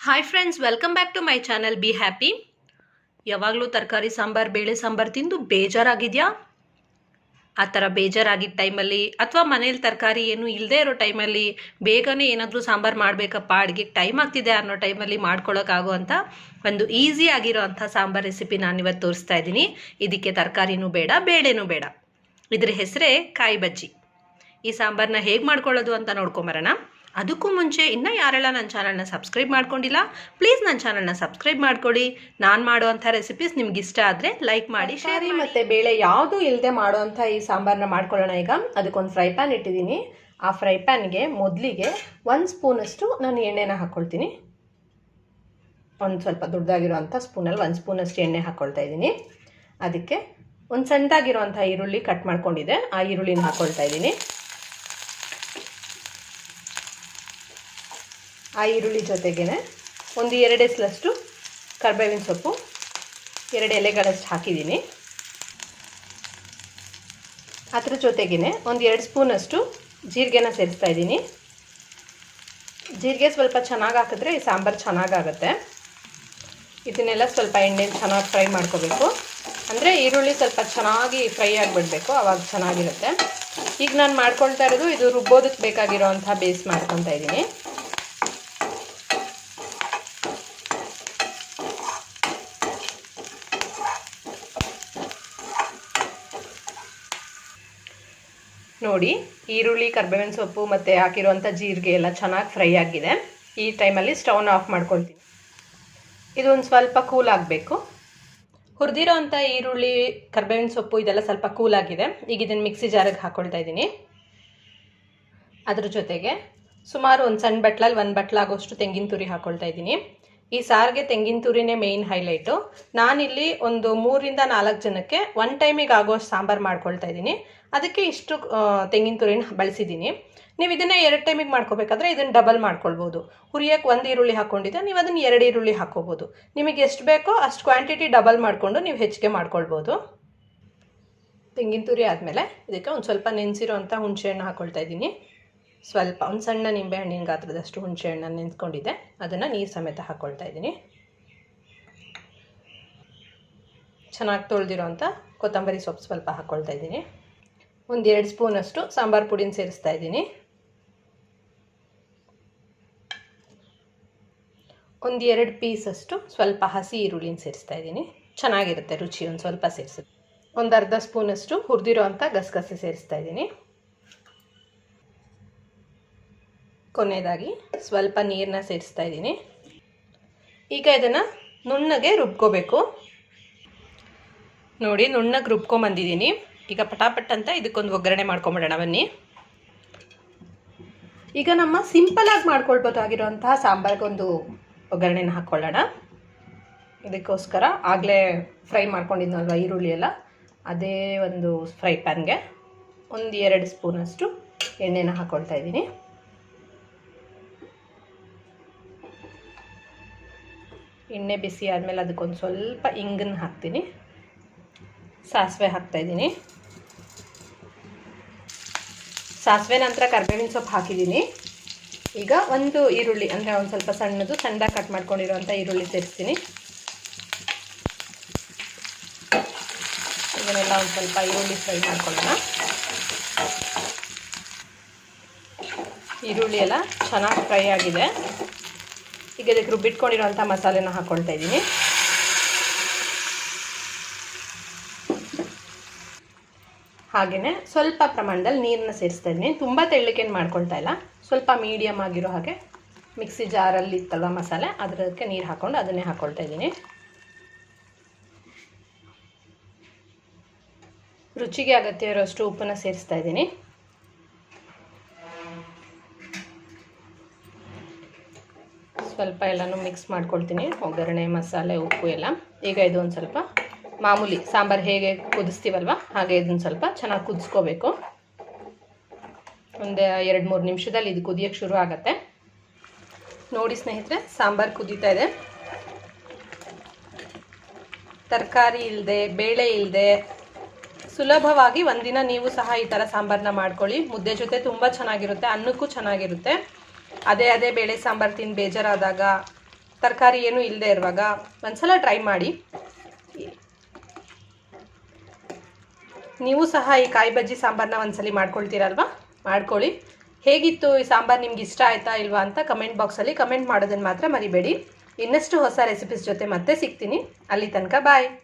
Hi friends welcome back to my channel be happy ಯಾವಾಗಲೂ ತರಕಾರಿ, ಸಾಂಬಾರು, ಬೇಳೆ ಸಾಂಬಾರು ತಿಂದು ಬೇಜಾರಾಗಿದೆಯಾ? ಆ ಥರ ಬೇಜಾರಾಗಿದ್ದ ಟೈಮಲ್ಲಿ ಅಥವಾ ಮನೇಲಿ ತರಕಾರಿ ಏನು ಇಲ್ಲದೆ ಇರೋ ಟೈಮಲ್ಲಿ ಬೇಗನೆ ಏನಾದರೂ ಸಾಂಬಾರು ಮಾಡಬೇಕಪ್ಪ, ಅಡುಗೆಗೆ ಟೈಮ್ ಆಗ್ತಿದೆ ಅನ್ನೋ ಟೈಮಲ್ಲಿ ಮಾಡ್ಕೊಳ್ಳೋಕ್ಕಾಗುವಂಥ ಒಂದು ಈಸಿ ಆಗಿರೋ ಅಂಥ ಸಾಂಬಾರು ರೆಸಿಪಿ ನಾನಿವತ್ತು ತೋರಿಸ್ತಾ ಇದ್ದೀನಿ. ಇದಕ್ಕೆ ತರಕಾರಿನೂ ಬೇಡ, ಬೇಳೆನೂ ಬೇಡ. ಇದ್ರ ಹೆಸರೇ ಕಾಯಿ ಬಜ್ಜಿ. ಈ ಸಾಂಬಾರನ್ನ ಹೇಗೆ ಮಾಡ್ಕೊಳ್ಳೋದು ಅಂತ ನೋಡ್ಕೊಂಬರೋಣ. ಅದಕ್ಕೂ ಮುಂಚೆ ಇನ್ನೂ ಯಾರೆಲ್ಲ ನನ್ನ ಚಾನಲ್ನ ಸಬ್ಸ್ಕ್ರೈಬ್ ಮಾಡ್ಕೊಂಡಿಲ್ಲ ಪ್ಲೀಸ್ ನನ್ನ ಚಾನಲ್ನ ಸಬ್ಸ್ಕ್ರೈಬ್ ಮಾಡ್ಕೊಳ್ಳಿ ನಾನು ಮಾಡುವಂಥ ರೆಸಿಪೀಸ್ ನಿಮ್ಗೆ ಇಷ್ಟ ಆದರೆ ಲೈಕ್ ಮಾಡಿ ಶೇರ್ ಮತ್ತು ಬೇಳೆ ಯಾವುದು ಇಲ್ಲದೆ ಮಾಡುವಂಥ ಈ ಸಾಂಬಾರನ್ನ ಮಾಡ್ಕೊಳ್ಳೋಣ ಈಗ. ಅದಕ್ಕೊಂದು ಫ್ರೈ ಪ್ಯಾನ್ ಇಟ್ಟಿದ್ದೀನಿ. ಆ ಫ್ರೈ ಪ್ಯಾನ್ಗೆ ಮೊದಲಿಗೆ ಒಂದು ಸ್ಪೂನಷ್ಟು ನಾನು ಎಣ್ಣೆನ ಹಾಕ್ಕೊಳ್ತೀನಿ ಒಂದು ಸ್ವಲ್ಪ ದೊಡ್ಡದಾಗಿರುವಂಥ ಸ್ಪೂನಲ್ಲಿ ಒಂದು ಸ್ಪೂನಷ್ಟು ಎಣ್ಣೆ ಹಾಕ್ಕೊಳ್ತಾ ಇದ್ದೀನಿ. ಅದಕ್ಕೆ ಒಂದು ಸಣ್ಣದಾಗಿರುವಂಥ ಈರುಳ್ಳಿ ಕಟ್ ಮಾಡ್ಕೊಂಡಿದೆ ಆ ಈರುಳ್ಳಿನ ಹಾಕ್ಕೊಳ್ತಾ ಇದ್ದೀನಿ. ಆ ಈರುಳ್ಳಿ ಜೊತೆಗೇ ಒಂದು ಎರಡು ಎಸ್ಲಷ್ಟು ಕರ್ಬೇವಿನ ಸೊಪ್ಪು, ಎರಡು ಎಲೆಗಳಷ್ಟು ಹಾಕಿದ್ದೀನಿ. ಅದ್ರ ಜೊತೆಗೇ ಒಂದು ಎರಡು ಸ್ಪೂನಷ್ಟು ಜೀರಿಗೆನ ಸೇರಿಸ್ತಾ ಇದ್ದೀನಿ. ಜೀರಿಗೆ ಸ್ವಲ್ಪ ಚೆನ್ನಾಗಿ ಹಾಕಿದ್ರೆ ಈ ಸಾಂಬಾರು ಚೆನ್ನಾಗಾಗುತ್ತೆ ಇದನ್ನೆಲ್ಲ ಸ್ವಲ್ಪ ಎಣ್ಣೆಲಿ ಚೆನ್ನಾಗಿ ಫ್ರೈ ಮಾಡ್ಕೋಬೇಕು. ಅಂದರೆ ಈರುಳ್ಳಿ ಸ್ವಲ್ಪ ಚೆನ್ನಾಗಿ ಫ್ರೈ ಆಗಿಬಿಡಬೇಕು, ಅವಾಗ ಚೆನ್ನಾಗಿರುತ್ತೆ. ಈಗ ನಾನು ಮಾಡ್ಕೊಳ್ತಾ ಇರೋದು ಇದು ರುಬ್ಬೋದಕ್ಕೆ ಬೇಕಾಗಿರೋ ಅಂಥ ಬೇಸ್ ಮಾಡ್ಕೊತಾ ಇದ್ದೀನಿ. ನೋಡಿ, ಈರುಳ್ಳಿ, ಕರ್ಬೇವಿನ ಸೊಪ್ಪು ಮತ್ತು ಹಾಕಿರುವಂಥ ಜೀರಿಗೆ ಎಲ್ಲ ಚೆನ್ನಾಗಿ ಫ್ರೈ ಆಗಿದೆ. ಈ ಟೈಮಲ್ಲಿ ಸ್ಟವ್ನ ಆಫ್ ಮಾಡ್ಕೊಳ್ತೀನಿ. ಇದೊಂದು ಸ್ವಲ್ಪ ಕೂಲ್ ಆಗಬೇಕು. ಹುರಿದಿರೋ ಅಂಥ ಈರುಳ್ಳಿ, ಕರ್ಬೇವಿನ ಸೊಪ್ಪು ಇದೆಲ್ಲ ಸ್ವಲ್ಪ ಕೂಲ್ ಆಗಿದೆ. ಈಗ ಇದನ್ನು ಮಿಕ್ಸಿ ಜಾರಿಗೆ ಹಾಕ್ಕೊಳ್ತಾ ಇದ್ದೀನಿ. ಅದ್ರ ಜೊತೆಗೆ ಸುಮಾರು ಒಂದು ಸಣ್ಣ ಬಟ್ಲಲ್ಲಿ ಒಂದು ಬಟ್ಲಾಗೋಷ್ಟು ತೆಂಗಿನ ತುರಿ ಹಾಕ್ಕೊಳ್ತಾ ಇದ್ದೀನಿ. ಈ ಸಾರಿಗೆ ತೆಂಗಿನ ತುರಿನೇ ಮೇಯ್ನ್ ಹೈಲೈಟು ನಾನಿಲ್ಲಿ ಒಂದು ಮೂರಿಂದ ನಾಲ್ಕು ಜನಕ್ಕೆ ಒನ್ ಟೈಮಿಗೆ ಆಗೋಷ್ಟು ಸಾಂಬಾರು ಮಾಡ್ಕೊಳ್ತಾ ಇದ್ದೀನಿ. ಅದಕ್ಕೆ ಇಷ್ಟು ತೆಂಗಿನ ತುರಿನ ಬಳಸಿದ್ದೀನಿ. ನೀವು ಇದನ್ನು ಎರಡು ಟೈಮಿಗೆ ಮಾಡ್ಕೋಬೇಕಾದ್ರೆ ಇದನ್ನು ಡಬಲ್ ಮಾಡ್ಕೊಳ್ಬೋದು. ಹುರಿಯೋಕ್ಕೆ ಒಂದು ಈರುಳ್ಳಿ ಹಾಕ್ಕೊಂಡಿದ್ದೆ ನೀವು ಅದನ್ನು ಎರಡು ಈರುಳ್ಳಿ ಹಾಕ್ಕೋಬೋದು ನಿಮಗೆ ಎಷ್ಟು ಬೇಕೋ ಅಷ್ಟು ಕ್ವಾಂಟಿಟಿ ಡಬಲ್ ಮಾಡಿಕೊಂಡು ನೀವು ಹೆಚ್ಚಿಗೆ ಮಾಡ್ಕೊಳ್ಬೋದು. ತೆಂಗಿನ ತುರಿ ಆದಮೇಲೆ ಇದಕ್ಕೆ ಒಂದು ಸ್ವಲ್ಪ ನೆನೆಸಿರೋ ಅಂಥ ಹುಣಸೆಹಣ್ಣು ಹಾಕ್ಕೊಳ್ತಾ ಇದ್ದೀನಿ. ಸ್ವಲ್ಪ ಒಂದು ಸಣ್ಣ ನಿಂಬೆಹಣ್ಣಿನ ಗಾತ್ರದಷ್ಟು ಹುಣಸೆಹಣ್ಣನ್ನು ನೆನೆಸ್ಕೊಂಡಿದ್ದೆ ಅದನ್ನು ನೀರು ಸಮೇತ ಹಾಕ್ಕೊಳ್ತಾ ಇದ್ದೀನಿ. ಚೆನ್ನಾಗಿ ತೊಳೆದಿರೋ ಅಂಥ ಕೊತ್ತಂಬರಿ ಸೊಪ್ಪು ಸ್ವಲ್ಪ ಹಾಕ್ಕೊಳ್ತಾ ಇದ್ದೀನಿ. ಒಂದು ಎರಡು ಸ್ಪೂನಷ್ಟು ಸಾಂಬಾರು ಪುಡಿನ ಸೇರಿಸ್ತಾ ಇದ್ದೀನಿ. ಒಂದು ಎರಡು ಪೀಸಷ್ಟು ಸ್ವಲ್ಪ ಹಸಿ ಈರುಳ್ಳಿನ ಸೇರಿಸ್ತಾ ಇದ್ದೀನಿ. ಚೆನ್ನಾಗಿರುತ್ತೆ ರುಚಿ ಒಂದು ಸ್ವಲ್ಪ ಸೇರಿಸಿ ಒಂದು ಅರ್ಧ ಸ್ಪೂನಷ್ಟು ಹುರಿದಿರೋ ಅಂಥ ಗಸಗಸೆ ಸೇರಿಸ್ತಾ ಇದ್ದೀನಿ. ಕೊನೆಯದಾಗಿ ಸ್ವಲ್ಪ ನೀರನ್ನ ಸೇರಿಸ್ತಾ ಇದ್ದೀನಿ. ಈಗ ಇದನ್ನು ನುಣ್ಣಗೆ ರುಬ್ಕೋಬೇಕು. ನೋಡಿ, ನುಣ್ಣಗೆ ರುಬ್ಕೊಂಬಂದಿದ್ದೀನಿ ಈಗ ಪಟಾಪಟ್ ಅಂತ ಇದಕ್ಕೊಂದು ಒಗ್ಗರಣೆ ಮಾಡ್ಕೊಂಬಿಡೋಣ, ಬನ್ನಿ. ಈಗ ನಮ್ಮ ಸಿಂಪಲಾಗಿ ಮಾಡ್ಕೊಳ್ಬೋದಾಗಿರುವಂತಹ ಸಾಂಬಾರಿಗೊಂದು ಒಗ್ಗರಣೆನ ಹಾಕ್ಕೊಳ್ಳೋಣ ಇದಕ್ಕೋಸ್ಕರ ಆಗಲೇ ಫ್ರೈ ಮಾಡ್ಕೊಂಡಿದ್ನಲ್ವ ಈರುಳ್ಳಿ ಎಲ್ಲ? ಅದೇ ಒಂದು ಫ್ರೈ ಪ್ಯಾನ್ಗೆ ಒಂದು ಎರಡು ಸ್ಪೂನಷ್ಟು ಎಣ್ಣೆನ ಹಾಕ್ಕೊಳ್ತಾ ಇದ್ದೀನಿ. ಎಣ್ಣೆ ಬಿಸಿ ಆದಮೇಲೆ ಅದಕ್ಕೊಂದು ಸ್ವಲ್ಪ ಇಂಗನ್ನು ಹಾಕ್ತೀನಿ. ಸಾಸಿವೆ ಹಾಕ್ತಾಯಿದ್ದೀನಿ ಸಾಸಿವೆ ನಂತರ ಕರ್ಬೇವಿನ ಸೊಪ್ಪು ಹಾಕಿದ್ದೀನಿ. ಈಗ ಒಂದು ಈರುಳ್ಳಿ, ಅಂದರೆ ಒಂದು ಸ್ವಲ್ಪ ಸಣ್ಣದು ಸಣ್ಣದಾಗಿ ಕಟ್ ಮಾಡ್ಕೊಂಡಿರೋಂಥ ಈರುಳ್ಳಿ ಸೇರಿಸ್ತೀನಿ. ಇದನ್ನೆಲ್ಲ ಒಂದು ಸ್ವಲ್ಪ ಈರುಳ್ಳಿ ಫ್ರೈ ಮಾಡ್ಕೊಳ್ಳೋಣ. ಈರುಳ್ಳಿ ಎಲ್ಲ ಚೆನ್ನಾಗಿ ಫ್ರೈ ಆಗಿದೆ. ಈಗ ಇದಕ್ಕೆ ರುಬ್ಬಿಟ್ಕೊಂಡಿರೋಂಥ ಮಸಾಲೆನ ಹಾಕ್ಕೊಳ್ತಾ ಇದ್ದೀನಿ. ಹಾಗೆಯೇ ಸ್ವಲ್ಪ ಪ್ರಮಾಣದಲ್ಲಿ ನೀರನ್ನ ಸೇರಿಸ್ತಾ ಇದ್ದೀನಿ. ತುಂಬ ತೆಳ್ಳಕ್ಕೇನು ಮಾಡ್ಕೊಳ್ತಾ ಇಲ್ಲ. ಸ್ವಲ್ಪ ಮೀಡಿಯಮ್ ಆಗಿರೋ ಹಾಗೆ ಮಿಕ್ಸಿ ಜಾರಲ್ಲಿ ಇತ್ತಲ್ವ ಮಸಾಲೆ ಅದಕ್ಕೆ ನೀರು ಹಾಕ್ಕೊಂಡು ಅದನ್ನೇ ಹಾಕ್ಕೊಳ್ತಾ ಇದ್ದೀನಿ. ರುಚಿಗೆ ಅಗತ್ಯ ಇರೋಷ್ಟು ಉಪ್ಪನ್ನು ಸೇರಿಸ್ತಾ ಇದ್ದೀನಿ. ಸ್ವಲ್ಪ ಎಲ್ಲನೂ ಮಿಕ್ಸ್ ಮಾಡ್ಕೊಳ್ತೀನಿ. ಒಗ್ಗರಣೆ, ಮಸಾಲೆ, ಉಪ್ಪು ಎಲ್ಲ. ಈಗ ಇದು ಒಂದು ಸ್ವಲ್ಪ ಮಾಮೂಲಿ ಸಾಂಬಾರು ಹೇಗೆ ಕುದಿಸ್ತೀವಲ್ವ, ಹಾಗೆ ಇದನ್ನು ಸ್ವಲ್ಪ ಚೆನ್ನಾಗಿ ಕುದಿಸ್ಕೋಬೇಕು. ಒಂದು ಎರಡು ಮೂರು ನಿಮಿಷದಲ್ಲಿ ಇದು ಕುದಿಯೋಕ್ಕೆ ಶುರು ಆಗುತ್ತೆ. ನೋಡಿ ಸ್ನೇಹಿತರೆ, ಸಾಂಬಾರು ಕುದೀತಾ ಇದೆ. ತರಕಾರಿ ಇಲ್ಲದೆ ಬೇಳೆ ಇಲ್ಲದೆ ಸುಲಭವಾಗಿ ಒಂದಿನ ನೀವು ಸಹ ಈ ಥರ ಸಾಂಬಾರನ್ನ ಮಾಡ್ಕೊಳ್ಳಿ. ಮುದ್ದೆ ಜೊತೆ ತುಂಬ ಚೆನ್ನಾಗಿರುತ್ತೆ, ಅನ್ನಕ್ಕೂ ಚೆನ್ನಾಗಿರುತ್ತೆ. ಅದೇ ಅದೇ ಬೇಳೆ ಸಾಂಬಾರು ತಿಂದು ಬೇಜಾರಾದಾಗ ತರಕಾರಿ ಏನೂ ಇಲ್ಲದೆ ಇರುವಾಗ ಒಂದ್ಸಲ ಟ್ರೈ ಮಾಡಿ. ನೀವು ಸಹ ಈ ಕಾಯಿ ಬಜ್ಜಿ ಸಾಂಬಾರನ್ನ ಒಂದ್ಸಲಿ ಮಾಡ್ಕೊಳ್ತೀರಲ್ವಾ? ಮಾಡ್ಕೊಳ್ಳಿ. ಹೇಗಿತ್ತು ಈ ಸಾಂಬಾರು ನಿಮ್ಗೆ ಇಷ್ಟ ಆಯ್ತಾ ಇಲ್ವಾ ಅಂತ ಕಮೆಂಟ್ ಬಾಕ್ಸಲ್ಲಿ ಕಮೆಂಟ್ ಮಾಡೋದನ್ನು ಮಾತ್ರ ಮರಿಬೇಡಿ. ಇನ್ನಷ್ಟು ಹೊಸ ರೆಸಿಪೀಸ್ ಜೊತೆ ಮತ್ತೆ ಸಿಗ್ತೀನಿ. ಅಲ್ಲಿ ತನಕ ಬಾಯ್.